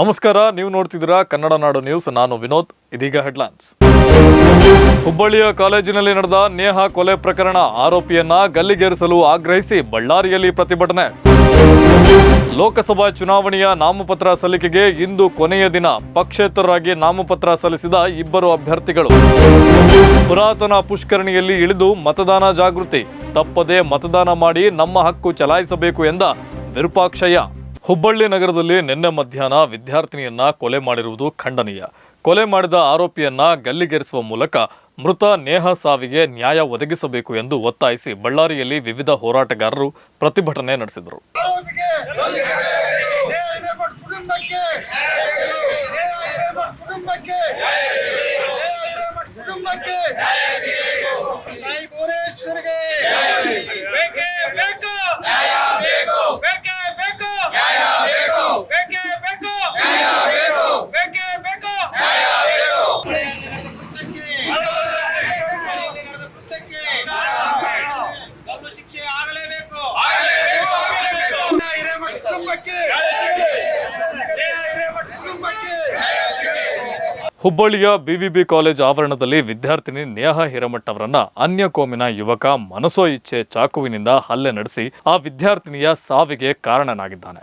ನಮಸ್ಕಾರ, ನೀವು ನೋಡ್ತಿದ್ದೀರಾ ಕನ್ನಡ ನಾಡು ನ್ಯೂಸ್. ನಾನು ವಿನೋದ್, ಇದೀಗ ಹೆಡ್ಲೈನ್ಸ್. ಹುಬ್ಬಳ್ಳಿಯ ಕಾಲೇಜಿನಲ್ಲಿ ನಡೆದ ನೇಹ ಕೊಲೆ ಪ್ರಕರಣ ಆರೋಪಿಯನ್ನ ಗಲ್ಲಿಗೇರಿಸಲು ಆಗ್ರಹಿಸಿ ಬಳ್ಳಾರಿಯಲ್ಲಿ ಪ್ರತಿಭಟನೆ. ಲೋಕಸಭಾ ಚುನಾವಣೆಯ ನಾಮಪತ್ರ ಸಲ್ಲಿಕೆಗೆ ಇಂದು ಕೊನೆಯ ದಿನ ಪಕ್ಷೇತರರಾಗಿ ನಾಮಪತ್ರ ಸಲ್ಲಿಸಿದ ಇಬ್ಬರು ಅಭ್ಯರ್ಥಿಗಳು. ಪುರಾತನ ಪುಷ್ಕರಣಿಯಲ್ಲಿ ಇಳಿದು ಮತದಾನ ಜಾಗೃತಿ, ತಪ್ಪದೆ ಮತದಾನ ಮಾಡಿ ನಮ್ಮ ಹಕ್ಕು ಚಲಾಯಿಸಬೇಕು ಎಂದ ವಿರೂಪಾಕ್ಷಯ್ಯ. ಹುಬ್ಬಳ್ಳಿ ನಗರದಲ್ಲಿ ನಿನ್ನೆ ಮಧ್ಯಾಹ್ನ ವಿದ್ಯಾರ್ಥಿನಿಯನ್ನ ಕೊಲೆ ಮಾಡಿರುವುದು ಖಂಡನೀಯ. ಕೊಲೆ ಮಾಡಿದ ಆರೋಪಿಯನ್ನ ಗಲ್ಲಿಗೇರಿಸುವ ಮೂಲಕ ಮೃತ ನೇಹ ಸಾವಿಗೆ ನ್ಯಾಯ ಒದಗಿಸಬೇಕು ಎಂದು ಒತ್ತಾಯಿಸಿ ಬಳ್ಳಾರಿಯಲ್ಲಿ ವಿವಿಧ ಹೋರಾಟಗಾರರು ಪ್ರತಿಭಟನೆ ನಡೆಸಿದರು ನೇಹ ಹಿರೇಮಠ್ ಕುಟುಂಬಕ್ಕೆ ನೇಹ ಹಿರೇಮಠ್ ಕುಟುಂಬಕ್ಕೆ ನೇಹ ಹಿರೇಮಠ್ ಕುಟುಂಬಕ್ಕೆ ತಾಯಿ ಭುವನೇಶ್ವರಿಗೆ ಬೇಕೇ ಬೇಕು ನ್ಯಾಯ ಬೇಕು ಬೇಕೇ ಬೇಕು ನ್ಯಾಯ ಬೇಕು ಬೇಕೇ ಬೇಕು ನ್ಯಾಯ ಬೇಕು ಬೇಕೇ ಬೇಕು ನ್ಯಾಯ ಬೇಕು ಹುಬ್ಬಳ್ಳಿಯಲ್ಲಿ ನಡೆದ ಕೃತ್ಯಕ್ಕೆ ಹುಬ್ಬಳ್ಳಿಯಲ್ಲಿ ನಡೆದ ಕೃತ್ಯಕ್ಕೆ ಗಲ್ಲು ಶಿಕ್ಷೆ ಆಗಲೇಬೇಕು ನೇಹ ಹಿರೇಮಠ್ ಕುಟುಂಬಕ್ಕೆ ನೇಹ ಹಿರೇಮಠ್ ಕುಟುಂಬಕ್ಕೆ ಹುಬ್ಬಳ್ಳಿಯ ಬಿವಿಬಿ ಕಾಲೇಜ್ ಆವರಣದಲ್ಲಿ ವಿದ್ಯಾರ್ಥಿನಿ ನೇಹ ಹಿರಮಠ್ ಅವರನ್ನ ಅನ್ಯ ಕೋಮಿನ ಯುವಕ ಮನಸೋ ಇಚ್ಛೆ ಚಾಕುವಿನಿಂದ ಹಲ್ಲೆ ನಡೆಸಿ ಆ ವಿದ್ಯಾರ್ಥಿನಿಯ ಸಾವಿಗೆ ಕಾರಣನಾಗಿದ್ದಾನೆ.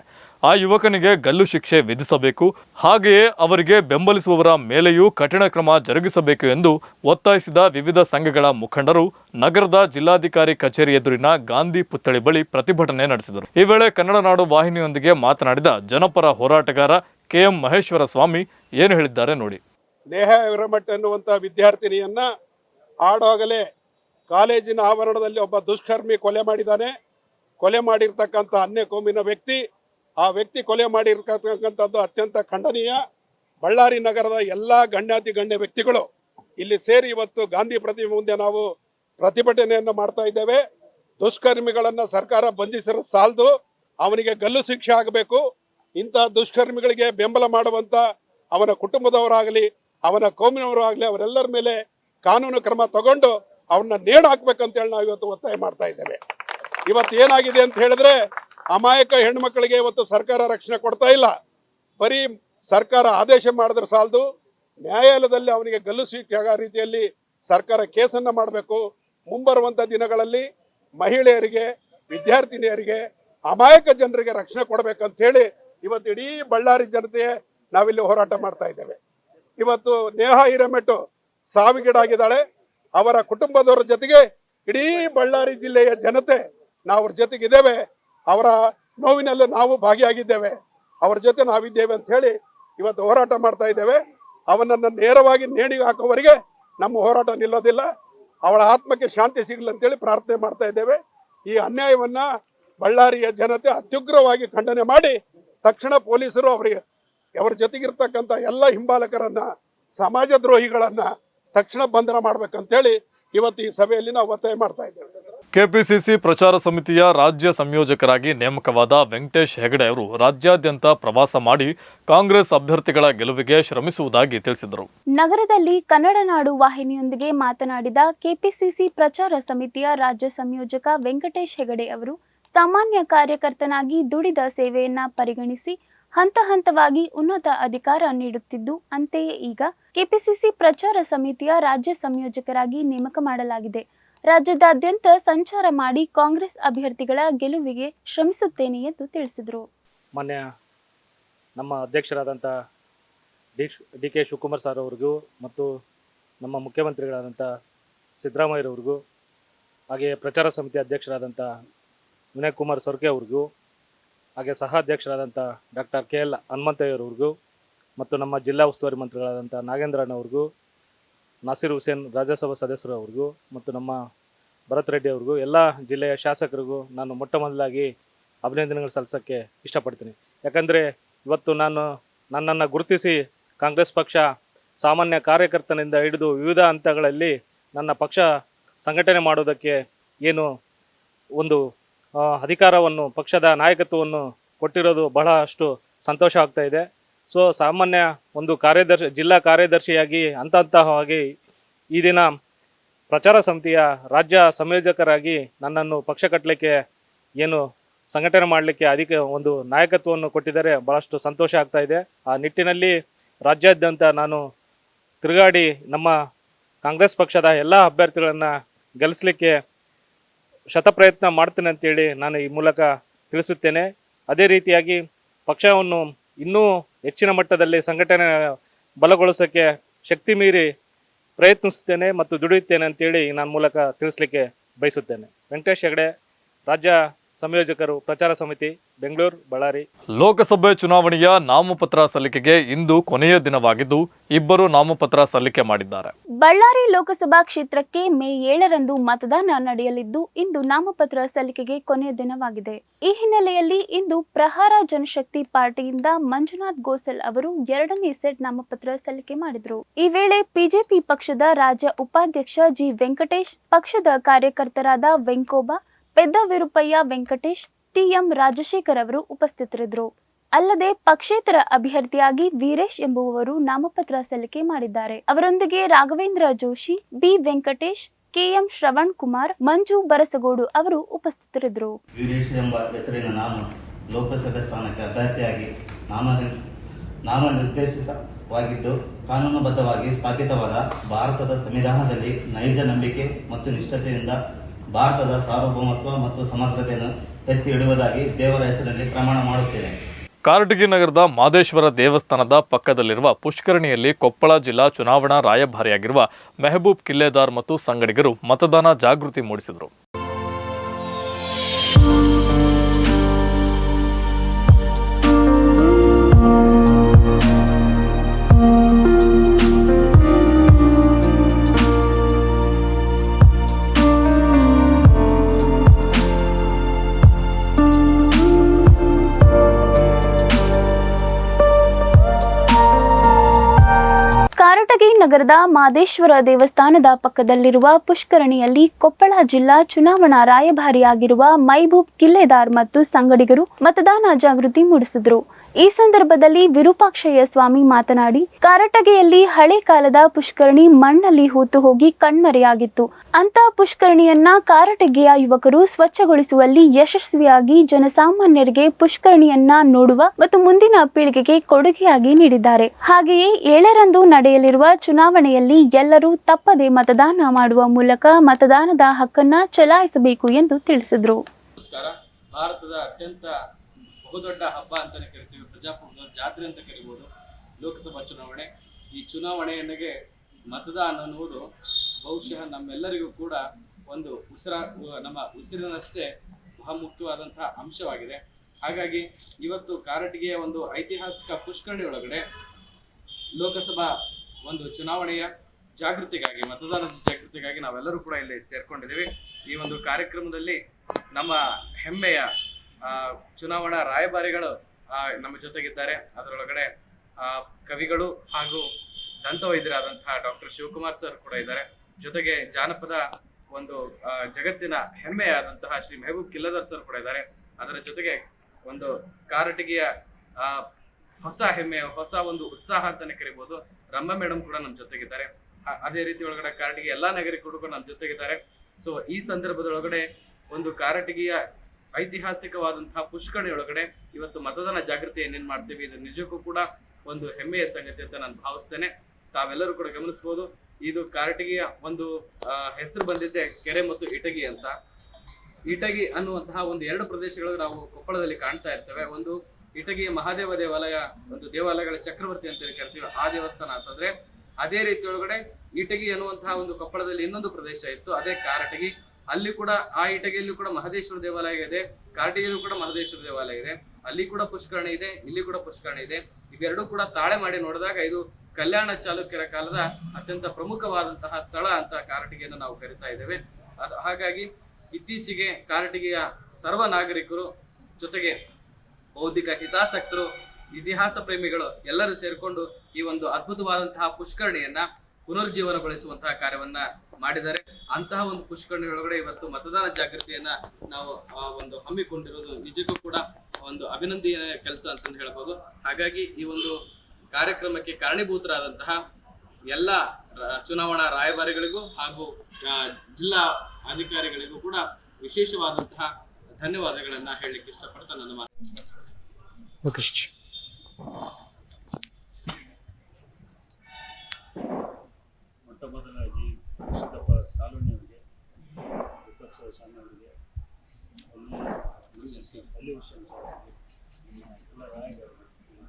ಆ ಯುವಕನಿಗೆ ಗಲ್ಲು ಶಿಕ್ಷೆ ವಿಧಿಸಬೇಕು. ಹಾಗೆಯೇ ಅವರಿಗೆ ಬೆಂಬಲಿಸುವವರ ಮೇಲೆಯೂ ಕಠಿಣ ಕ್ರಮ ಜರುಗಿಸಬೇಕು ಎಂದು ಒತ್ತಾಯಿಸಿದ ವಿವಿಧ ಸಂಘಗಳ ಮುಖಂಡರು ನಗರದ ಜಿಲ್ಲಾಧಿಕಾರಿ ಕಚೇರಿ ಎದುರಿನ ಗಾಂಧಿ ಪುತ್ಥಳಿ ಬಳಿ ಪ್ರತಿಭಟನೆ ನಡೆಸಿದರು. ಈ ವೇಳೆ ಕನ್ನಡ ನಾಡು ವಾಹಿನಿಯೊಂದಿಗೆ ಮಾತನಾಡಿದ ಜನಪರ ಹೋರಾಟಗಾರ ಕೆಎಂ ಮಹೇಶ್ವರ ಸ್ವಾಮಿ ಏನು ಹೇಳಿದ್ದಾರೆ ನೋಡಿ. ನೇಹ ವಿರಮಠ್ ಎನ್ನುವಂಥ ವಿದ್ಯಾರ್ಥಿನಿಯನ್ನ ಆಡೋಗಲೇ ಕಾಲೇಜಿನ ಆವರಣದಲ್ಲಿ ಒಬ್ಬ ದುಷ್ಕರ್ಮಿ ಕೊಲೆ ಮಾಡಿದ್ದಾನೆ. ಕೊಲೆ ಮಾಡಿರ್ತಕ್ಕಂಥ ಅನ್ಯ ಕೋಮಿನ ವ್ಯಕ್ತಿ, ಆ ವ್ಯಕ್ತಿ ಕೊಲೆ ಮಾಡಿರ್ತಕ್ಕಂಥದ್ದು ಅತ್ಯಂತ ಖಂಡನೀಯ. ಬಳ್ಳಾರಿ ನಗರದ ಎಲ್ಲ ಗಣ್ಯಾತಿ ಗಣ್ಯ ವ್ಯಕ್ತಿಗಳು ಇಲ್ಲಿ ಸೇರಿ ಇವತ್ತು ಗಾಂಧಿ ಪ್ರತಿಮೆ ಮುಂದೆ ನಾವು ಪ್ರತಿಭಟನೆಯನ್ನು ಮಾಡ್ತಾ ಇದ್ದೇವೆ. ದುಷ್ಕರ್ಮಿಗಳನ್ನು ಸರ್ಕಾರ ಬಂಧಿಸಿರೋ ಸಾಲದು ಅವನಿಗೆ ಗಲ್ಲು ಶಿಕ್ಷೆ ಆಗಬೇಕು. ಇಂತಹ ದುಷ್ಕರ್ಮಿಗಳಿಗೆ ಬೆಂಬಲ ಮಾಡುವಂತ ಅವನ ಕುಟುಂಬದವರಾಗಲಿ ಅವನ ಕೋಮಿನವರು ಆಗಲಿ ಅವರೆಲ್ಲರ ಮೇಲೆ ಕಾನೂನು ಕ್ರಮ ತಗೊಂಡು ಅವನ್ನ ನೇಣು ಹಾಕ್ಬೇಕಂತೇಳಿ ನಾವು ಇವತ್ತು ಒತ್ತಾಯ ಮಾಡ್ತಾ ಇದ್ದೇವೆ. ಇವತ್ತು ಏನಾಗಿದೆ ಅಂತ ಹೇಳಿದ್ರೆ ಅಮಾಯಕ ಹೆಣ್ಮಕ್ಳಿಗೆ ಇವತ್ತು ಸರ್ಕಾರ ರಕ್ಷಣೆ ಕೊಡ್ತಾ ಇಲ್ಲ. ಬರೀ ಸರ್ಕಾರ ಆದೇಶ ಮಾಡಿದ್ರೆ ಸಾಲದು, ನ್ಯಾಯಾಲಯದಲ್ಲಿ ಅವನಿಗೆ ಗಲ್ಲು ಆಗೋ ರೀತಿಯಲ್ಲಿ ಸರ್ಕಾರ ಕೇಸನ್ನ ಮಾಡಬೇಕು. ಮುಂಬರುವಂತ ದಿನಗಳಲ್ಲಿ ಮಹಿಳೆಯರಿಗೆ, ವಿದ್ಯಾರ್ಥಿನಿಯರಿಗೆ, ಅಮಾಯಕ ಜನರಿಗೆ ರಕ್ಷಣೆ ಕೊಡಬೇಕಂತ ಹೇಳಿ ಇವತ್ತು ಇಡೀ ಬಳ್ಳಾರಿ ಜನತೆ ನಾವಿಲ್ಲಿ ಹೋರಾಟ ಮಾಡ್ತಾ ಇದ್ದೇವೆ. ಇವತ್ತು ನೇಹ ಹಿರೇಮೆಟ್ಟು ಸಾವಿಗೀಡಾಗಿದ್ದಾಳೆ. ಅವರ ಕುಟುಂಬದವರ ಜೊತೆಗೆ ಇಡೀ ಬಳ್ಳಾರಿ ಜಿಲ್ಲೆಯ ಜನತೆ ನಾವು ಅವ್ರ ಜೊತೆಗಿದ್ದೇವೆ. ಅವರ ನೋವಿನಲ್ಲಿ ನಾವು ಭಾಗಿಯಾಗಿದ್ದೇವೆ. ಅವರ ಜೊತೆ ನಾವಿದ್ದೇವೆ ಅಂತ ಹೇಳಿ ಇವತ್ತು ಹೋರಾಟ ಮಾಡ್ತಾ ಇದ್ದೇವೆ. ಅವನನ್ನು ನೇರವಾಗಿ ನೇಣಿಗೆ ಹಾಕೋವರೆಗೆ ನಮ್ಮ ಹೋರಾಟ ನಿಲ್ಲೋದಿಲ್ಲ. ಅವಳ ಆತ್ಮಕ್ಕೆ ಶಾಂತಿ ಸಿಗಲಿ ಅಂತೇಳಿ ಪ್ರಾರ್ಥನೆ ಮಾಡ್ತಾ ಇದ್ದೇವೆ. ಈ ಅನ್ಯಾಯವನ್ನ ಬಳ್ಳಾರಿಯ ಜನತೆ ಅತ್ಯುಗ್ರವಾಗಿ ಖಂಡನೆ ಮಾಡಿ ತಕ್ಷಣ ಪೊಲೀಸರು ಅವರಿಗೆ ಅವರ ಜೊತೆಗಿರ್ತಕ್ಕಂಥ ಎಲ್ಲ ಹಿಂಬಾಲಕರನ್ನ ಸಮಾಜ ದ್ರೋಹಿಗಳನ್ನ ತಕ್ಷಣ ಬಂಧನ ಮಾಡ್ಬೇಕಂತೇಳಿ ಇವತ್ತು ಈ ಸಭೆಯಲ್ಲಿ ನಾವು ಒತ್ತಾಯ ಮಾಡ್ತಾ ಇದ್ದೇವೆ. ಕೆಪಿಸಿಸಿ ಪ್ರಚಾರ ಸಮಿತಿಯ ರಾಜ್ಯ ಸಂಯೋಜಕರಾಗಿ ನೇಮಕವಾದ ವೆಂಕಟೇಶ್ ಹೆಗಡೆ ಅವರು ರಾಜ್ಯಾದ್ಯಂತ ಪ್ರವಾಸ ಮಾಡಿ ಕಾಂಗ್ರೆಸ್ ಅಭ್ಯರ್ಥಿಗಳ ಗೆಲುವಿಗೆ ಶ್ರಮಿಸುವುದಾಗಿ ತಿಳಿಸಿದರು. ನಗರದಲ್ಲಿ ಕನ್ನಡ ನಾಡು ವಾಹಿನಿಯೊಂದಿಗೆ ಮಾತನಾಡಿದ ಕೆಪಿಸಿಸಿ ಪ್ರಚಾರ ಸಮಿತಿಯ ರಾಜ್ಯ ಸಂಯೋಜಕ ವೆಂಕಟೇಶ್ ಹೆಗಡೆ ಅವರು ಸಾಮಾನ್ಯ ಕಾರ್ಯಕರ್ತನಾಗಿ ದುಡಿದ ಸೇವೆಯನ್ನ ಪರಿಗಣಿಸಿ ಹಂತ ಹಂತವಾಗಿ ಉನ್ನತ ಅಧಿಕಾರ ನೀಡುತ್ತಿದ್ದು, ಅಂತೆಯೇ ಈಗ ಕೆಪಿಸಿಸಿ ಪ್ರಚಾರ ಸಮಿತಿಯ ರಾಜ್ಯ ಸಂಯೋಜಕರಾಗಿ ನೇಮಕ ಮಾಡಲಾಗಿದೆ. ರಾಜ್ಯದಾದ್ಯಂತ ಸಂಚಾರ ಮಾಡಿ ಕಾಂಗ್ರೆಸ್ ಅಭ್ಯರ್ಥಿಗಳ ಗೆಲುವಿಗೆ ಶ್ರಮಿಸುತ್ತೇನೆ ಎಂದು ತಿಳಿಸಿದರು. ಮಾನ್ಯ ನಮ್ಮ ಅಧ್ಯಕ್ಷರಾದಂಥ D D K Shivakumar sir ಅವ್ರಿಗೂ ಮತ್ತು ನಮ್ಮ ಮುಖ್ಯಮಂತ್ರಿಗಳಾದಂಥ ಸಿದ್ದರಾಮಯ್ಯರವ್ರಿಗೂ ಹಾಗೆ ಪ್ರಚಾರ ಸಮಿತಿ ಅಧ್ಯಕ್ಷರಾದಂಥ ವಿನಯ್ ಕುಮಾರ್ ಸೊರ್ಕೆ ಅವ್ರಿಗೂ ಹಾಗೆ ಸಹ ಅಧ್ಯಕ್ಷರಾದಂಥ ಡಾಕ್ಟರ್ ಕೆ ಎಲ್ ಹನುಮಂತಯ್ಯವ್ರಿಗೂ ಮತ್ತು ನಮ್ಮ ಜಿಲ್ಲಾ ಉಸ್ತುವಾರಿ ಮಂತ್ರಿಗಳಾದಂಥ ನಾಗೇಂದ್ರಣ್ಣವ್ರಿಗೂ, ನಾಸೀರ್ ಹುಸೇನ್ ರಾಜ್ಯಸಭಾ ಸದಸ್ಯರು ಅವ್ರಿಗೂ ಮತ್ತು ನಮ್ಮ ಭರತ್ ರೆಡ್ಡಿ ಅವ್ರಿಗೂ, ಎಲ್ಲ ಜಿಲ್ಲೆಯ ಶಾಸಕರಿಗೂ ನಾನು ಮೊಟ್ಟ ಮೊದಲಾಗಿ ಅಭಿನಂದನೆಗಳು ಸಲ್ಲಿಸೋಕ್ಕೆ ಇಷ್ಟಪಡ್ತೀನಿ. ಯಾಕಂದರೆ ಇವತ್ತು ನಾನು ನನ್ನನ್ನು ಗುರುತಿಸಿ ಕಾಂಗ್ರೆಸ್ ಪಕ್ಷ ಸಾಮಾನ್ಯ ಕಾರ್ಯಕರ್ತನಿಂದ ಹಿಡಿದು ವಿವಿಧ ಹಂತಗಳಲ್ಲಿ ನನ್ನ ಪಕ್ಷ ಸಂಘಟನೆ ಮಾಡೋದಕ್ಕೆ ಏನು ಒಂದು ಅಧಿಕಾರವನ್ನು, ಪಕ್ಷದ ನಾಯಕತ್ವವನ್ನು ಕೊಟ್ಟಿರೋದು ಬಹಳಷ್ಟು ಸಂತೋಷ ಆಗ್ತಾ ಇದೆ. ಸೊ, ಸಾಮಾನ್ಯ ಒಂದು ಕಾರ್ಯದರ್ಶಿ, ಜಿಲ್ಲಾ ಕಾರ್ಯದರ್ಶಿಯಾಗಿ ಹಂತ ಹಂತವಾಗಿ ಈ ದಿನ ಪ್ರಚಾರ ಸಮಿತಿಯ ರಾಜ್ಯ ಸಂಯೋಜಕರಾಗಿ ನನ್ನನ್ನು ಪಕ್ಷ ಕಟ್ಟಲಿಕ್ಕೆ ಏನು ಸಂಘಟನೆ ಮಾಡಲಿಕ್ಕೆ ಅಧಿಕ ಒಂದು ನಾಯಕತ್ವವನ್ನು ಕೊಟ್ಟಿದ್ದಾರೆ. ಬಹಳಷ್ಟು ಸಂತೋಷ ಆಗ್ತಾ ಇದೆ. ಆ ನಿಟ್ಟಿನಲ್ಲಿ ರಾಜ್ಯಾದ್ಯಂತ ನಾನು ತಿರುಗಾಡಿ ನಮ್ಮ ಕಾಂಗ್ರೆಸ್ ಪಕ್ಷದ ಎಲ್ಲ ಅಭ್ಯರ್ಥಿಗಳನ್ನು ಗೆಲ್ಲಿಸಲಿಕ್ಕೆ ಶತಪ್ರಯತ್ನ ಮಾಡ್ತೇನೆ ಅಂತೇಳಿ ನಾನು ಈ ಮೂಲಕ ತಿಳಿಸುತ್ತೇನೆ. ಅದೇ ರೀತಿಯಾಗಿ ಪಕ್ಷವನ್ನು ಇನ್ನೂ ಹೆಚ್ಚಿನ ಮಟ್ಟದಲ್ಲಿ ಸಂಘಟನೆ ಬಲಗೊಳಿಸೋಕ್ಕೆ ಶಕ್ತಿ ಮೀರಿ ಪ್ರಯತ್ನಿಸುತ್ತೇನೆ ಮತ್ತು ದುಡಿಯುತ್ತೇನೆ ಅಂತೇಳಿ ನಾನು ಮೂಲಕ ತಿಳಿಸ್ಲಿಕ್ಕೆ ಬಯಸುತ್ತೇನೆ. ವೆಂಕಟೇಶ್ ಹೆಗಡೆ, ರಾಜ್ಯ ಸಂಯೋಜಕರು ಪ್ರಚಾರ ಸಮಿತಿ ಬೆಂಗಳೂರು ಬಳ್ಳಾರಿ. ಲೋಕಸಭೆ ಚುನಾವಣೆಯ ನಾಮಪತ್ರ ಸಲ್ಲಿಕೆಗೆ ಇಂದು ಕೊನೆಯ ದಿನವಾಗಿದ್ದು ಇಬ್ಬರು ನಾಮಪತ್ರ ಸಲ್ಲಿಕೆ ಮಾಡಿದ್ದಾರೆ. ಬಳ್ಳಾರಿ ಲೋಕಸಭಾ ಕ್ಷೇತ್ರಕ್ಕೆ ಮೇ ಏಳರಂದು ಮತದಾನ ನಡೆಯಲಿದ್ದು ಇಂದು ನಾಮಪತ್ರ ಸಲ್ಲಿಕೆಗೆ ಕೊನೆಯ ದಿನವಾಗಿದೆ. ಈ ಹಿನ್ನೆಲೆಯಲ್ಲಿ ಇಂದು ಪ್ರಹಾರ ಜನಶಕ್ತಿ ಪಾರ್ಟಿಯಿಂದ ಮಂಜುನಾಥ್ ಗೋಸಲ್ ಅವರು ಎರಡನೇ ಸೆಟ್ ನಾಮಪತ್ರ ಸಲ್ಲಿಕೆ ಮಾಡಿದರು. ಈ ವೇಳೆ ಬಿಜೆಪಿ ಪಕ್ಷದ ರಾಜ್ಯ ಉಪಾಧ್ಯಕ್ಷ ಜಿ ವೆಂಕಟೇಶ್ ಪಕ್ಷದ ಕಾರ್ಯಕರ್ತರಾದ ವೆಂಕೋಬ ಪೆದ್ದ ವಿರುಪಯ್ಯ ವೆಂಕಟೇಶ್, ಟಿಎಂ ರಾಜಶೇಖರ್ ಅವರು ಉಪಸ್ಥಿತರಿದ್ದರು. ಅಲ್ಲದೆ ಪಕ್ಷೇತರ ಅಭ್ಯರ್ಥಿಯಾಗಿ ವೀರೇಶ್ ಎಂಬುವವರು ನಾಮಪತ್ರ ಸಲ್ಲಿಕೆ ಮಾಡಿದ್ದಾರೆ. ಅವರೊಂದಿಗೆ Raghavendra Joshi, B. Venkatesh, K M Shravan Kumar, Manju Barasagodu ಅವರು ಉಪಸ್ಥಿತರಿದ್ದರು. ವೀರೇಶ್ ಎಂಬ ಹೆಸರಿನ ನಾನು ಲೋಕಸಭೆ ಸ್ಥಾನಕ್ಕೆ ಅಭ್ಯರ್ಥಿಯಾಗಿ ನಾಮ ನಿರ್ದೇಶಿತವಾಗಿದ್ದು, ಕಾನೂನುಬದ್ಧವಾಗಿ ಸ್ಥಾಪಿತವಾದ ಭಾರತದ ಸಂವಿಧಾನದಲ್ಲಿ ನೈಜ ನಂಬಿಕೆ ಮತ್ತು ನಿಷ್ಠತೆಯಿಂದ ಭಾರತದ ಸಾರ್ವಭೌಮತ್ವ ಮತ್ತು ಸಮಗ್ರತೆಯನ್ನು ಎತ್ತಿ ಹಿಡಿಯುವುದಾಗಿ ದೇವರ ಹೆಸರಲ್ಲಿ ಪ್ರಮಾಣ ಮಾಡುತ್ತೇನೆ. ಕಾರಟಗಿ ನಗರದ ಮಾದೇಶ್ವರ ದೇವಸ್ಥಾನದ ಪಕ್ಕದಲ್ಲಿರುವ ಪುಷ್ಕರಣಿಯಲ್ಲಿ ಕೊಪ್ಪಳ ಜಿಲ್ಲಾ ಚುನಾವಣಾ ರಾಯಭಾರಿಯಾಗಿರುವ ಮೆಹಬೂಬ್ ಕಿಲ್ಲೆದಾರ್ ಮತ್ತು ಸಂಗಡಿಗರು ಮತದಾನ ಜಾಗೃತಿ ಮೂಡಿಸಿದರು. ಕಾರಟಗಿ ನಗರದ ಮಾದೇಶ್ವರ ದೇವಸ್ಥಾನದ ಪಕ್ಕದಲ್ಲಿರುವ ಪುಷ್ಕರಣಿಯಲ್ಲಿ ಕೊಪ್ಪಳ ಜಿಲ್ಲಾ ಚುನಾವಣಾ ರಾಯಭಾರಿಯಾಗಿರುವ ಮೈಬೂಬ್ ಕಿಲ್ಲೆದಾರ್ ಮತ್ತು ಸಂಗಡಿಗರು ಮತದಾನ ಜಾಗೃತಿ ಮೂಡಿಸಿದರು. ಈ ಸಂದರ್ಭದಲ್ಲಿ ವಿರೂಪಾಕ್ಷಯ್ಯ ಸ್ವಾಮಿ ಮಾತನಾಡಿ, ಕಾರಟಗೆಯಲ್ಲಿ ಹಳೆ ಕಾಲದ ಪುಷ್ಕರಣಿ ಮಣ್ಣಲ್ಲಿ ಹೂತು ಹೋಗಿ ಕಣ್ಮರೆಯಾಗಿತ್ತು. ಅಂತ ಪುಷ್ಕರಣಿಯನ್ನ ಕಾರಟಗೆಯ ಯುವಕರು ಸ್ವಚ್ಛಗೊಳಿಸುವಲ್ಲಿ ಯಶಸ್ವಿಯಾಗಿ ಜನಸಾಮಾನ್ಯರಿಗೆ ಪುಷ್ಕರಣಿಯನ್ನ ನೋಡುವ ಮತ್ತು ಮುಂದಿನ ಪೀಳಿಗೆಗೆ ಕೊಡುಗೆಯಾಗಿ ನೀಡಿದ್ದಾರೆ. ಹಾಗೆಯೇ ಏಳರಂದು ನಡೆಯಲಿರುವ ಚುನಾವಣೆಯಲ್ಲಿ ಎಲ್ಲರೂ ತಪ್ಪದೆ ಮತದಾನ ಮಾಡುವ ಮೂಲಕ ಮತದಾನದ ಹಕ್ಕನ್ನ ಚಲಾಯಿಸಬೇಕು ಎಂದು ತಿಳಿಸಿದರು. ಭಾರತದ ಅತ್ಯಂತ ಬಹುದೊಡ್ಡ ಹಬ್ಬ ಅಂತಲೇ ಕರಿತೀವಿ, ಪ್ರಜಾಪ್ರಭುತ್ವ ಜಾತ್ರೆ ಅಂತ ಕರಿಬೋದು. ಲೋಕಸಭಾ ಚುನಾವಣೆ. ಈ ಚುನಾವಣೆಯನ್ನಿಗೆ ಮತದಾನ ಅನ್ನುವುದು ಬಹುಶಃ ನಮ್ಮೆಲ್ಲರಿಗೂ ಕೂಡ ಒಂದು ಉಸಿರ, ನಮ್ಮ ಉಸಿರಿನಷ್ಟೇ ಬಹುಮುಖ್ಯವಾದಂತಹ ಅಂಶವಾಗಿದೆ. ಹಾಗಾಗಿ ಇವತ್ತು ಕಾರಟಿಗೆಯ ಒಂದು ಐತಿಹಾಸಿಕ ಪುಷ್ಕರಣಿ ಒಳಗಡೆ ಲೋಕಸಭಾ ಒಂದು ಚುನಾವಣೆಯ ಜಾಗೃತಿಗಾಗಿ, ಮತದಾನದ ಜಾಗೃತಿಗಾಗಿ ನಾವೆಲ್ಲರೂ ಕೂಡ ಇಲ್ಲಿ ಸೇರ್ಕೊಂಡಿದ್ದೀವಿ. ಈ ಒಂದು ಕಾರ್ಯಕ್ರಮದಲ್ಲಿ ನಮ್ಮ ಹೆಮ್ಮೆಯ ಚುನಾವಣಾ ರಾಯಭಾರಿಗಳು ಆ, ನಮ್ಮ ಜೊತೆಗಿದ್ದಾರೆ. ಅದರೊಳಗಡೆ ಆ, ಕವಿಗಳು ಹಾಗೂ ದಂತವೈದ್ಯರಾದಂತಹ ಡಾಕ್ಟರ್ ಶಿವಕುಮಾರ್ ಸರ್ ಕೂಡ ಇದ್ದಾರೆ. ಜೊತೆಗೆ ಜಾನಪದ ಒಂದು ಆ, ಜಗತ್ತಿನ ಹೆಮ್ಮೆಯಾದಂತಹ ಶ್ರೀ ಮೆಹಬೂಬ್ ಕಿಲ್ಲದರ್ ಸರ್ ಕೂಡ ಇದ್ದಾರೆ. ಅದರ ಜೊತೆಗೆ ಒಂದು ಕಾರಟಗಿಯ ಆ, ಹೊಸ ಹೆಮ್ಮೆ ಹೊಸ ಒಂದು ಉತ್ಸಾಹ ಅಂತಾನೆ ಕರಿಬಹುದು ರಮ್ಮ ಮೇಡಮ್ ಕೂಡ ನಮ್ಮ ಜೊತೆಗಿದ್ದಾರೆ. ಅದೇ ರೀತಿ ಒಳಗಡೆ ಕಾರಟಗಿ ಎಲ್ಲಾ ನಾಗರಿಕರು ಕೂಡ ನಮ್ಮ ಜೊತೆಗಿದ್ದಾರೆ. ಸೊ ಈ ಸಂದರ್ಭದೊಳಗಡೆ ಒಂದು ಕಾರಟಗಿಯ ಐತಿಹಾಸಿಕವಾದಂತಹ ಪುಷ್ಕರಣಿಯೊಳಗಡೆ ಇವತ್ತು ಮತದಾನ ಜಾಗೃತಿ ಏನೇನ್ ಮಾಡ್ತೀವಿ ಇದು ನಿಜಕ್ಕೂ ಕೂಡ ಒಂದು ಹೆಮ್ಮೆಯ ಸಂಗತಿ ಅಂತ ನಾನು ಭಾವಿಸ್ತೇನೆ. ತಾವೆಲ್ಲರೂ ಕೂಡ ಗಮನಿಸಬಹುದು. ಇದು ಕಾರಟಗಿಯ ಒಂದು ಹೆಸರು ಬಂದಿದ್ದೆ ಕೆರೆ ಮತ್ತು ಇಟಗಿ ಅಂತ. ಇಟಗಿ ಅನ್ನುವಂತಹ ಒಂದು ಎರಡು ಪ್ರದೇಶಗಳು ನಾವು ಕೊಪ್ಪಳದಲ್ಲಿ ಕಾಣ್ತಾ ಇರ್ತೇವೆ. ಒಂದು ಇಟಗಿಯ ಮಹಾದೇವ ದೇವಾಲಯ, ಒಂದು ದೇವಾಲಯಗಳ ಚಕ್ರವರ್ತಿ ಅಂತ ಹೇಳಿ ಕರಿತೀವಿ. ಆ ದೇವಸ್ಥಾನ ಅಂತಂದ್ರೆ ಅದೇ ರೀತಿಯೊಳಗಡೆ ಇಟಗಿ ಅನ್ನುವಂತಹ ಒಂದು ಕೊಪ್ಪಳದಲ್ಲಿ ಇನ್ನೊಂದು ಪ್ರದೇಶ ಇತ್ತು. ಅದೇ ಕಾರಟಗಿ. ಅಲ್ಲಿ ಕೂಡ ಆ ಇಟಗಿಯಲ್ಲೂ ಕೂಡ ಮಹದೇಶ್ವರ ದೇವಾಲಯ ಇದೆ ಕಾರ್ಟಿಯಲ್ಲೂ ಕೂಡ ಮಹದೇಶ್ವರ ದೇವಾಲಯ ಇದೆ. ಅಲ್ಲಿ ಕೂಡ ಪುಷ್ಕರಣಿ ಇದೆ, ಇಲ್ಲಿ ಕೂಡ ಪುಷ್ಕರಣಿ ಇದೆ. ಇವೆರಡೂ ಕೂಡ ತಾಳೆ ಮಾಡಿ ನೋಡಿದಾಗ ಇದು ಕಲ್ಯಾಣ ಚಾಲುಕ್ಯರ ಕಾಲದ ಅತ್ಯಂತ ಪ್ರಮುಖವಾದಂತಹ ಸ್ಥಳ ಅಂತ ಕಾರಟಗಿಯನ್ನು ನಾವು ಕರಿತಾ ಇದ್ದೇವೆ. ಅದು ಹಾಗಾಗಿ ಇತ್ತೀಚೆಗೆ ಕಾರಟಗಿಯ ಸರ್ವ ನಾಗರಿಕರು ಜೊತೆಗೆ ಬೌದ್ಧಿಕ ಹಿತಾಸಕ್ತರು, ಇತಿಹಾಸ ಪ್ರೇಮಿಗಳು ಎಲ್ಲರೂ ಸೇರಿಕೊಂಡು ಈ ಒಂದು ಅದ್ಭುತವಾದಂತಹ ಪುಷ್ಕರಣಿಯನ್ನ ಪುನರ್ಜೀವನಗೊಳಿಸುವಂತಹ ಕಾರ್ಯವನ್ನ ಮಾಡಿದ್ದಾರೆ. ಅಂತಹ ಒಂದು ಪುಷ್ಕರಣಿ ಒಳಗಡೆ ಇವತ್ತು ಮತದಾನ ಜಾಗೃತಿಯನ್ನ ನಾವು ಒಂದು ಹಮ್ಮಿಕೊಂಡಿರೋದು ನಿಜಕ್ಕೂ ಕೂಡ ಒಂದು ಅಭಿನಂದನೀಯ ಕೆಲಸ ಅಂತ ಹೇಳ್ಬೋದು. ಹಾಗಾಗಿ ಈ ಒಂದು ಕಾರ್ಯಕ್ರಮಕ್ಕೆ ಕಾರಣೀಭೂತರಾದಂತಹ ಎಲ್ಲ ಚುನಾವಣಾ ರಾಯಭಾರಿಗಳಿಗೂ ಹಾಗೂ ಜಿಲ್ಲಾ ಅಧಿಕಾರಿಗಳಿಗೂ ಕೂಡ ವಿಶೇಷವಾದಂತಹ ಧನ್ಯವಾದಗಳನ್ನ ಹೇಳಲಿಕ್ಕೆ ಇಷ್ಟಪಡ್ತಾ ನನ್ನ ಮಾತು. ಮೊಟ್ಟ ಮೊದಲಾಗಿ ಸಿದ್ದಪ್ಪ ಸಾಲುಣಿಯವರಿಗೆ ವಿಪಕ್ಷ ಸ್ವಾಮಿಯವರಿಗೆ ಅಲ್ಲಿ ಎಲ್ಲ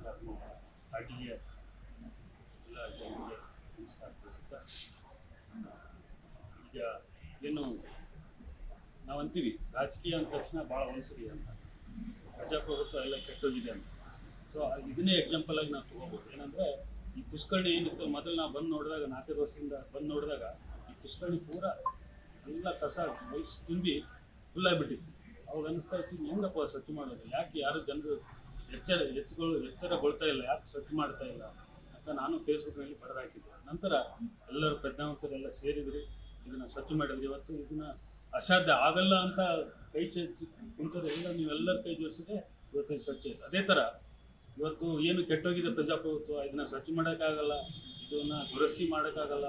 ನಮ್ಮ ಪಾರ್ಟಿಯ ಎಲ್ಲ ಜನರಿಗೆ ನಮಸ್ಕಾರ ತಿಳಿಸುತ್ತಾ, ಈಗ ಏನು ನಾವಂತೀವಿ ರಾಜಕೀಯ ಅಂದ ತಕ್ಷಣ ಭಾಳ ಒಂದ್ಸರಿ ಅಂತ. ಪ್ರಜಾಪ್ರಭುತ್ವ ಎಲ್ಲ ಕೆಟ್ಟೋಗಿದೆ ಅಂತ. ಸೊ ಇದನ್ನೇ ಎಕ್ಸಾಂಪಲ್ ಆಗಿ ನಾವು ತೊಗೋಬೋದು. ಏನಂದ್ರೆ ಪುಷ್ಕರಣಿ ಏನಿತ್ತು ಮೊದಲು ನಾವು ಬಂದು ನೋಡಿದಾಗ, ನಾಲ್ಕೈದು ವರ್ಷದಿಂದ ಬಂದು ನೋಡಿದಾಗ, ಈ ಪುಷ್ಕರಣಿ ಪೂರ ಎಲ್ಲ ಕಸ ತುಂಬಿ ಫುಲ್ ಆಗಿಬಿಟ್ಟಿತ್ತು. ಅವಾಗ ಅನಿಸ್ತಾ ಇತ್ತು ಹೆಂಗಪ್ಪ ಸ್ವಚ್ಛ ಮಾಡೋದು? ಯಾಕೆ ಯಾರು ಜನರು ಎಚ್ಚರ, ಎಚ್ಚಗಳು, ಎಚ್ಚರಗೊಳ್ತಾ ಇಲ್ಲ? ಯಾಕೆ ಸ್ವಚ್ಛ ಮಾಡ್ತಾ ಇಲ್ಲ? ನಾನು ಫೇಸ್ಬುಕ್ನಲ್ಲಿ ಪಡೆದಾಕಿದ್ದೆ ನಂತರ ಎಲ್ಲರೂ ಪ್ರಜ್ಞಾವಂತರೆಲ್ಲ ಸೇರಿದ್ರಿ. ಇದನ್ನ ಸ್ವಚ್ಛ ಮಾಡಿದ್ರಿ. ಇವತ್ತು ಇದನ್ನ ಅಸಾಧ್ಯ ಆಗಲ್ಲ ಅಂತ ಕೈ ಕುಂತರು ಎಲ್ಲ ನೀವೆಲ್ಲರ ಕೈ ಜೋಡಿಸಿದ್ರೆ ಇವತ್ತು ಸ್ವಚ್ಛ ಇದೆ. ಅದೇ ಥರ ಇವತ್ತು ಏನು ಕೆಟ್ಟೋಗಿದೆ ಪ್ರಜಾಪ್ರಭುತ್ವ, ಇದನ್ನ ಸ್ವಚ್ಛ ಮಾಡೋಕ್ಕಾಗಲ್ಲ, ಇದನ್ನ ದುರಸ್ತಿ ಮಾಡೋಕ್ಕಾಗಲ್ಲ,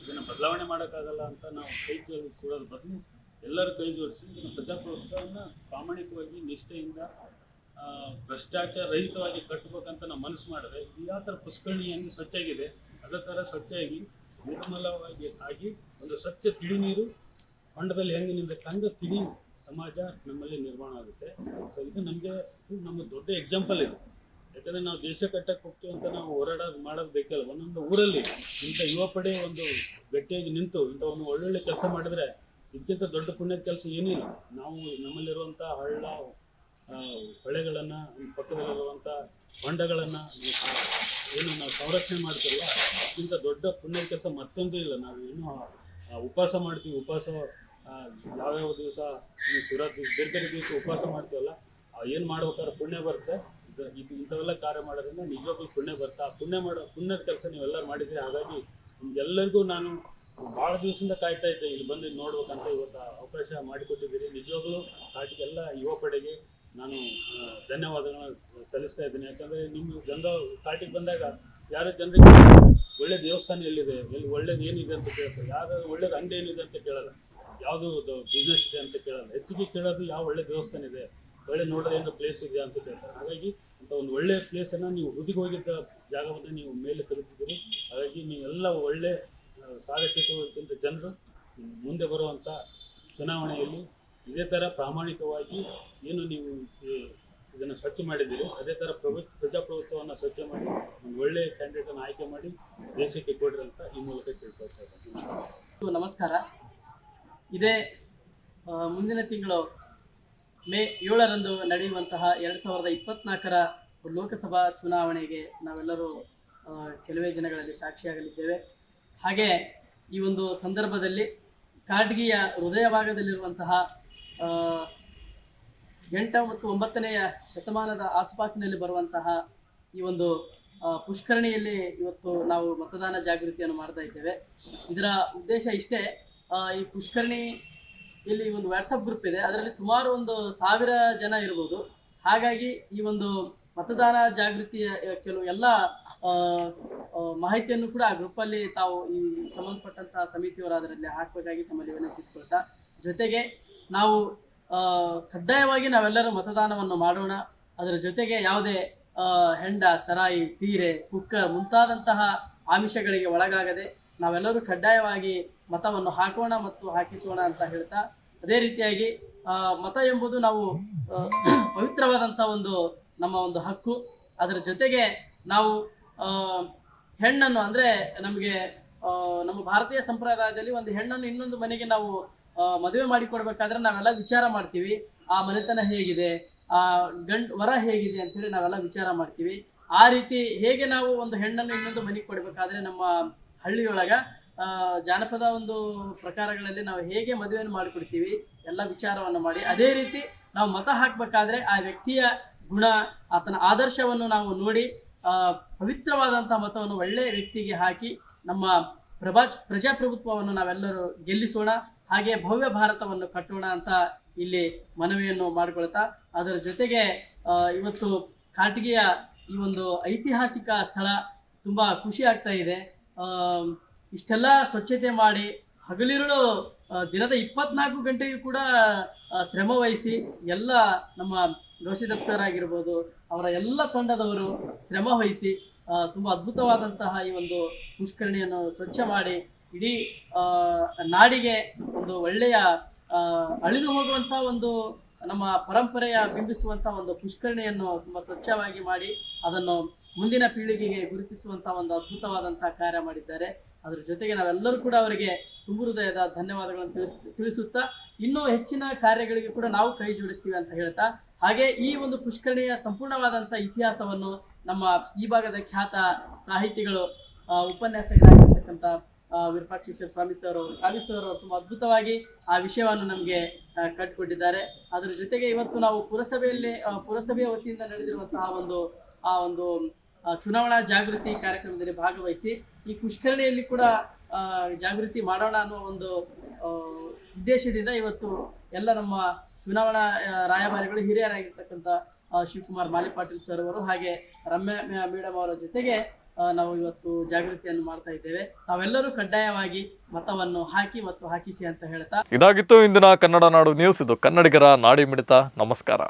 ಇದನ್ನ ಬದಲಾವಣೆ ಮಾಡೋಕ್ಕಾಗಲ್ಲ ಅಂತ ನಾವು ಕೈ ಕೂಡೋದು ಬದಲು ಎಲ್ಲರ ಕೈ ಜೋಡಿಸಿ ಇದನ್ನ ಪ್ರಜಾಪ್ರಭುತ್ವವನ್ನು ಪ್ರಾಮಾಣಿಕವಾಗಿ ನಿಷ್ಠೆಯಿಂದ ಭ್ರಷ್ಟಾಚಾರ ರಹಿತವಾಗಿ ಕಟ್ಟಬೇಕಂತ ನಾವು ಮನಸ್ಸು ಮಾಡಿದ್ರೆ ಈ ಯಾವ ಥರ ಪುಷ್ಕರಣಿ ಹೆಂಗೆ ಸ್ವಚ್ಛಾಗಿದೆ. ಅದೇ ಥರ ಸ್ವಚ್ಛಾಗಿ, ನಿರ್ಮಲವಾಗಿ ಆಗಿ ಒಂದು ಸ್ವಚ್ಛ ತಿಳಿ ನೀರು ಹೊಂಡದಲ್ಲಿ ಹೆಂಗೆ ನಿಂದಕ್ಕೆ ಹಂಗೆ ತಿಳಿ ಸಮಾಜ ನಮ್ಮಲ್ಲಿ ನಿರ್ಮಾಣ ಆಗುತ್ತೆ. ಸೊ ಇದು ನಮಗೆ ನಮ್ಮ ದೊಡ್ಡ ಎಕ್ಸಾಂಪಲ್ ಇದು. ಯಾಕಂದರೆ ನಾವು ದೇಶ ಕಟ್ಟಕ್ಕೆ ಹೋಗ್ತೀವಿ ಅಂತ ನಾವು ಹೋರಾಡೋದು ಮಾಡೋದು ಬೇಕಲ್ಲ ಒಂದೊಂದು ಊರಲ್ಲಿ ಇಂಥ ಯುವ ಪಡೆ ಒಂದು ಗಟ್ಟಿಯಾಗಿ ನಿಂತು ಇಂಥ ಒಂದು ಒಳ್ಳೊಳ್ಳೆ ಕೆಲಸ ಮಾಡಿದ್ರೆ ಇದಕ್ಕಿಂತ ದೊಡ್ಡ ಪುಣ್ಯದ ಕೆಲಸ ಏನಿಲ್ಲ. ನಾವು ನಮ್ಮಲ್ಲಿರುವಂಥ ಹಳ್ಳ ಹೊಳೆಗಳನ್ನು ಪಕ್ಕದಲ್ಲಿರುವಂಥ ಹೊಂಡಗಳನ್ನು ಏನು ನಾವು ಸಂರಕ್ಷಣೆ ಮಾಡ್ತೀವಲ್ಲ ಅದಕ್ಕಿಂತ ದೊಡ್ಡ ಪುಣ್ಯದ ಕೆಲಸ ಮತ್ತೊಂದು ಇಲ್ಲ. ನಾವು ಆ, ಉಪವಾಸ ಮಾಡ್ತೀವಿ, ಉಪವಾಸ ಯಾವ್ಯಾವ ದಿವಸ ಈ ಶಿವರಾತ್ರಿ ಬೇರೆ ಬೇರೆ ದಿವಸ ಉಪವಾಸ ಮಾಡ್ತೀವಲ್ಲ ಏನು ಮಾಡ್ಬೇಕಾದ್ರೆ ಪುಣ್ಯ ಬರುತ್ತೆ. ಇದು ಇಂಥವೆಲ್ಲ ಕಾರ್ಯ ಮಾಡೋದ್ರಿಂದ ನಿಜವಾಗ್ಲೂ ಪುಣ್ಯ ಬರುತ್ತೆ. ಆ ಪುಣ್ಯ ಮಾಡೋ, ಪುಣ್ಯದ ಕೆಲಸ ನೀವೆಲ್ಲರೂ ಮಾಡಿದ್ರೆ ಹಾಗಾಗಿ ನಿಮ್ಗೆಲ್ಲರಿಗೂ ನಾನು ಭಾಳ ದಿವಸದಿಂದ ಕಾಯ್ತಾ ಇದ್ದೆ. ಇಲ್ಲಿ ಬಂದು ನೋಡ್ಬೇಕಂತ ಇವತ್ತು ಅವಕಾಶ ಮಾಡಿಕೊಟ್ಟಿದ್ದೀರಿ. ನಿಜವಾಗ್ಲೂ ಕಾಟಿಗೆಲ್ಲ ಯುವ ಪಡೆಗೆ ನಾನು ಧನ್ಯವಾದಗಳನ್ನ ಸಲ್ಲಿಸ್ತಾ ಇದ್ದೀನಿ. ಯಾಕಂದರೆ ನಿಮ್ಮ ಜನರ ಕಾಟಿಗೆ ಬಂದಾಗ ಯಾರು ಜನರಿಗೆ ಒಳ್ಳೆ ದೇವಸ್ಥಾನ ಎಲ್ಲಿದೆ, ಎಲ್ಲಿ ಒಳ್ಳೇದು ಏನಿದೆ ಅಂತ ಕೇಳ್ತಾರೆ. ಯಾರು ಒಳ್ಳೇದು ಅಂಗಡಿ ಏನಿದೆ ಅಂತ ಕೇಳಲ್ಲ. ಯಾವುದು ಬಿಸ್ನೆಸ್ ಇದೆ ಅಂತ ಕೇಳಲ್ಲ. ಹೆಚ್ಚಿಗೆ ಕೇಳೋದು ಯಾವ ಒಳ್ಳೆ ದೇವಸ್ಥಾನ ಇದೆ, ಒಳ್ಳೆ ನೋಡೋದು ಏನೋ ಪ್ಲೇಸ್ ಇದೆ ಅಂತ ಕೇಳ್ತಾರೆ. ಹಾಗಾಗಿ ಅಂತ ಒಂದು ಒಳ್ಳೆ ಪ್ಲೇಸನ್ನು ನೀವು ಹುಡುಗಿ ಹೋಗಿದ್ದ ಜಾಗವನ್ನು ನೀವು ಮೇಲೆ ತಲುಪಿದ್ದೀರಿ. ಹಾಗಾಗಿ ನೀವೆಲ್ಲ ಒಳ್ಳೆ ಕಾರ್ಯಚಟುವಟಿಕೆಯಿಂದ ಜನರು ಮುಂದೆ ಬರುವಂಥ ಚುನಾವಣೆಯಲ್ಲಿ ಇದೇ ಥರ ಪ್ರಾಮಾಣಿಕವಾಗಿ ಏನು ನೀವು ಇದನ್ನು ಸ್ವಚ್ಛ ಮಾಡಿದ್ದೀರಿ, ಅದೇ ಥರ ಪ್ರಭು ಪ್ರಜಾಪ್ರಭುತ್ವವನ್ನು ಸ್ವಚ್ಛ ಮಾಡಿ, ಒಂದು ಒಳ್ಳೆಯ ಕ್ಯಾಂಡಿಡೇಟನ್ನು ಆಯ್ಕೆ ಮಾಡಿ ದೇಶಕ್ಕೆ ಕೊಡಿರಿ ಅಂತ ಈ ಮೂಲಕ ಕೇಳ್ಕೊಳ್ತಾ ಇದ್ದೀನಿ. ನಮಸ್ಕಾರ. ಇದೇ ಮುಂದಿನ ತಿಂಗಳು ಮೇ ಏಳರಂದು ನಡೆಯುವಂತಹ ಎರಡು ಸಾವಿರದ ಇಪ್ಪತ್ನಾಲ್ಕರ ಲೋಕಸಭಾ ಚುನಾವಣೆಗೆ ನಾವೆಲ್ಲರೂ ಕೆಲವೇ ದಿನಗಳಲ್ಲಿ ಸಾಕ್ಷಿಯಾಗಲಿದ್ದೇವೆ. ಹಾಗೆ ಈ ಒಂದು ಸಂದರ್ಭದಲ್ಲಿ ಕಾಡ್ಗಿಯ ಹೃದಯ ಭಾಗದಲ್ಲಿರುವಂತಹ ಎಂಟ ಮತ್ತು ಒಂಬತ್ತನೆಯ ಶತಮಾನದ ಆಸುಪಾಸಿನಲ್ಲಿ ಬರುವಂತಹ ಈ ಒಂದು ಪುಷ್ಕರಣಿಯಲ್ಲಿ ಇವತ್ತು ನಾವು ಮತದಾನ ಜಾಗೃತಿಯನ್ನು ಮಾಡ್ತಾ ಇದ್ದೇವೆ. ಇದರ ಉದ್ದೇಶ ಇಷ್ಟೇ ಈ ಪುಷ್ಕರಣಿ ಇಲ್ಲಿ ಒಂದು ವಾಟ್ಸಪ್ ಗ್ರೂಪ್ ಇದೆ. ಅದರಲ್ಲಿ ಸುಮಾರು ಒಂದು ಸಾವಿರ ಜನ ಇರ್ಬೋದು. ಹಾಗಾಗಿ ಈ ಒಂದು ಮತದಾನ ಜಾಗೃತಿಯ ಕೆಲವು ಎಲ್ಲ ಮಾಹಿತಿಯನ್ನು ಕೂಡ ಆ ಗ್ರೂಪಲ್ಲಿ ತಾವು ಈ ಸಂಬಂಧಪಟ್ಟಂತಹ ಸಮಿತಿಯವರು ಅದರಲ್ಲಿ ಹಾಕಬೇಕಾಗಿ ತಮ್ಮಲ್ಲಿ ವಿನಂತಿಸಿಕೊಳ್ತಾ, ಜೊತೆಗೆ ನಾವು ಕಡ್ಡಾಯವಾಗಿ ನಾವೆಲ್ಲರೂ ಮತದಾನವನ್ನು ಮಾಡೋಣ. ಅದರ ಜೊತೆಗೆ ಯಾವುದೇ ಹೆಂಡ, ಸರಾಯಿ, ಸೀರೆ, ಕುಕ್ಕ ಮುಂತಾದಂತಹ ಆಮಿಷಗಳಿಗೆ ಒಳಗಾಗದೆ ನಾವೆಲ್ಲರೂ ಕಡ್ಡಾಯವಾಗಿ ಮತವನ್ನು ಹಾಕೋಣ ಮತ್ತು ಹಾಕಿಸೋಣ ಅಂತ ಹೇಳ್ತಾ, ಅದೇ ರೀತಿಯಾಗಿ ಮತ ಎಂಬುದು ನಾವು ಪವಿತ್ರವಾದಂಥ ಒಂದು ನಮ್ಮ ಒಂದು ಹಕ್ಕು. ಅದರ ಜೊತೆಗೆ ನಾವು ಹೆಣ್ಣನ್ನು ಅಂದರೆ ನಮಗೆ ನಮ್ಮ ಭಾರತೀಯ ಸಂಪ್ರದಾಯದಲ್ಲಿ ಒಂದು ಹೆಣ್ಣನ್ನು ಇನ್ನೊಂದು ಮನೆಗೆ ನಾವು ಮದುವೆ ಮಾಡಿಕೊಡ್ಬೇಕಾದ್ರೆ ನಾವೆಲ್ಲ ವಿಚಾರ ಮಾಡ್ತೀವಿ. ಆ ಮನೆತನ ಹೇಗಿದೆ? ಗಂಡ್ ವರ ಹೇಗಿದೆ ಅಂತೇಳಿ ನಾವೆಲ್ಲ ವಿಚಾರ ಮಾಡ್ತೀವಿ. ಆ ರೀತಿ ಹೇಗೆ ನಾವು ಒಂದು ಹೆಣ್ಣನ್ನು ಇನ್ನೊಂದು ಮನೆಗೆ ಕೊಡಬೇಕಾದ್ರೆ ನಮ್ಮ ಹಳ್ಳಿಯೊಳಗ ಜಾನಪದ ಒಂದು ಪ್ರಕಾರಗಳಲ್ಲಿ ನಾವು ಹೇಗೆ ಮದುವೆಯನ್ನು ಮಾಡಿಕೊಡ್ತೀವಿ ಎಲ್ಲ ವಿಚಾರವನ್ನು ಮಾಡಿ, ಅದೇ ರೀತಿ ನಾವು ಮತ ಹಾಕಬೇಕಾದ್ರೆ ಆ ವ್ಯಕ್ತಿಯ ಗುಣ, ಆತನ ಆದರ್ಶವನ್ನು ನಾವು ನೋಡಿ ಪವಿತ್ರವಾದಂಥ ಮತವನ್ನು ಒಳ್ಳೆಯ ವ್ಯಕ್ತಿಗೆ ಹಾಕಿ ನಮ್ಮ ಪ್ರಭಾ ಪ್ರಜಾಪ್ರಭುತ್ವವನ್ನು ನಾವೆಲ್ಲರೂ ಗೆಲ್ಲಿಸೋಣ, ಹಾಗೆ ಭವ್ಯ ಭಾರತವನ್ನು ಕಟ್ಟೋಣ ಅಂತ ಇಲ್ಲಿ ಮನವಿಯನ್ನು ಮಾಡಿಕೊಳ್ತಾ, ಅದರ ಜೊತೆಗೆ ಇವತ್ತು ಕಾಟಿಗೆಯ ಈ ಒಂದು ಐತಿಹಾಸಿಕ ಸ್ಥಳ ತುಂಬ ಖುಷಿ ಆಗ್ತಾ ಇದೆ. ಇಷ್ಟೆಲ್ಲ ಸ್ವಚ್ಛತೆ ಮಾಡಿ ಹಗಲಿರುಳು ದಿನದ ಇಪ್ಪತ್ನಾಲ್ಕು ಗಂಟೆಗೂ ಕೂಡ ಶ್ರಮ ವಹಿಸಿ ಎಲ್ಲ ನಮ್ಮ ಗೌಶಿದಪ್ ಸರ್ ಆಗಿರ್ಬೋದು, ಅವರ ಎಲ್ಲ ತಂಡದವರು ಶ್ರಮ ವಹಿಸಿ ತುಂಬ ಅದ್ಭುತವಾದಂತಹ ಈ ಒಂದು ಪುಷ್ಕರಣಿಯನ್ನು ಸ್ವಚ್ಛ ಮಾಡಿ ಇಡೀ ನಾಡಿಗೆ ಒಂದು ಒಳ್ಳೆಯ ಅಳಿದು ಹೋಗುವಂತಹ ಒಂದು ನಮ್ಮ ಪರಂಪರೆಯ ಬಿಂಬಿಸುವಂತಹ ಒಂದು ಪುಷ್ಕರಣಿಯನ್ನು ತುಂಬ ಸ್ವಚ್ಛವಾಗಿ ಮಾಡಿ ಅದನ್ನು ಮುಂದಿನ ಪೀಳಿಗೆಗೆ ಗುರುತಿಸುವಂತಹ ಒಂದು ಅದ್ಭುತವಾದಂತಹ ಕಾರ್ಯ ಮಾಡಿದ್ದಾರೆ. ಅದರ ಜೊತೆಗೆ ನಾವೆಲ್ಲರೂ ಕೂಡ ಅವರಿಗೆ ತುಂಬ ಹೃದಯದ ಧನ್ಯವಾದಗಳನ್ನು ತಿಳಿಸ್, ತಿಳಿಸುತ್ತಾ ಇನ್ನೂ ಹೆಚ್ಚಿನ ಕಾರ್ಯಗಳಿಗೆ ಕೂಡ ನಾವು ಕೈ ಜೋಡಿಸ್ತೀವಿ ಅಂತ ಹೇಳ್ತಾ ಹಾಗೆ ಈ ಒಂದು ಪುಷ್ಕರಣಿಯ ಸಂಪೂರ್ಣವಾದಂಥ ಇತಿಹಾಸವನ್ನು ನಮ್ಮ ಈ ಭಾಗದ ಖ್ಯಾತ ಸಾಹಿತಿಗಳು ಉಪನ್ಯಾಸಕರಾಗಿರ್ತಕ್ಕಂಥ ವಿರೂಪಾಕ್ಷೇಶ್ವರ ಸ್ವಾಮಿ ಸರ್ ಅವರು ಸರ್ ಅವರು ತುಂಬ ಅದ್ಭುತವಾಗಿ ಆ ವಿಷಯವನ್ನು ನಮಗೆ ಕಟ್ಟಿಕೊಟ್ಟಿದ್ದಾರೆ ಅದರ ಜೊತೆಗೆ ಇವತ್ತು ನಾವು ಪುರಸಭೆಯಲ್ಲಿ ಪುರಸಭೆಯ ವತಿಯಿಂದ ನಡೆದಿರುವಂತಹ ಒಂದು, ಆ, ಒಂದು ಚುನಾವಣಾ ಜಾಗೃತಿ ಕಾರ್ಯಕ್ರಮದಲ್ಲಿ ಭಾಗವಹಿಸಿ ಈ ಪುಷ್ಕರಣಿಯಲ್ಲಿ ಕೂಡ ಜಾಗೃತಿ ಮಾಡೋಣ ಅನ್ನೋ ಒಂದು ಉದ್ದೇಶದಿಂದ ಇವತ್ತು ಎಲ್ಲ ನಮ್ಮ ಚುನಾವಣಾ ರಾಯಭಾರಿಗಳು ಹಿರಿಯರಾಗಿರ್ತಕ್ಕಂಥ ಶಿವಕುಮಾರ್ ಮಾಲಿಪಾಟೀಲ್ ಸರ್ ಅವರು ಹಾಗೆ ರಮ್ಯಾ ಮೇಡಮ್ ಅವರ ಜೊತೆಗೆ ನಾವು ಇವತ್ತು ಜಾಗೃತಿಯನ್ನು ಮಾಡ್ತಾ ಇದ್ದೇವೆ. ತಾವೆಲ್ಲರೂ ಕಡ್ಡಾಯವಾಗಿ ಮತವನ್ನು ಹಾಕಿ ಮತ್ತು ಹಾಕಿಸಿ ಅಂತ ಹೇಳ್ತಾ ಇದಾಗಿತ್ತು ಇಂದಿನ ಕನ್ನಡ ನಾಡು ನ್ಯೂಸ್ ಇದು ಕನ್ನಡಿಗರ ನಾಡಿ ಮಿಡಿತ. ನಮಸ್ಕಾರ.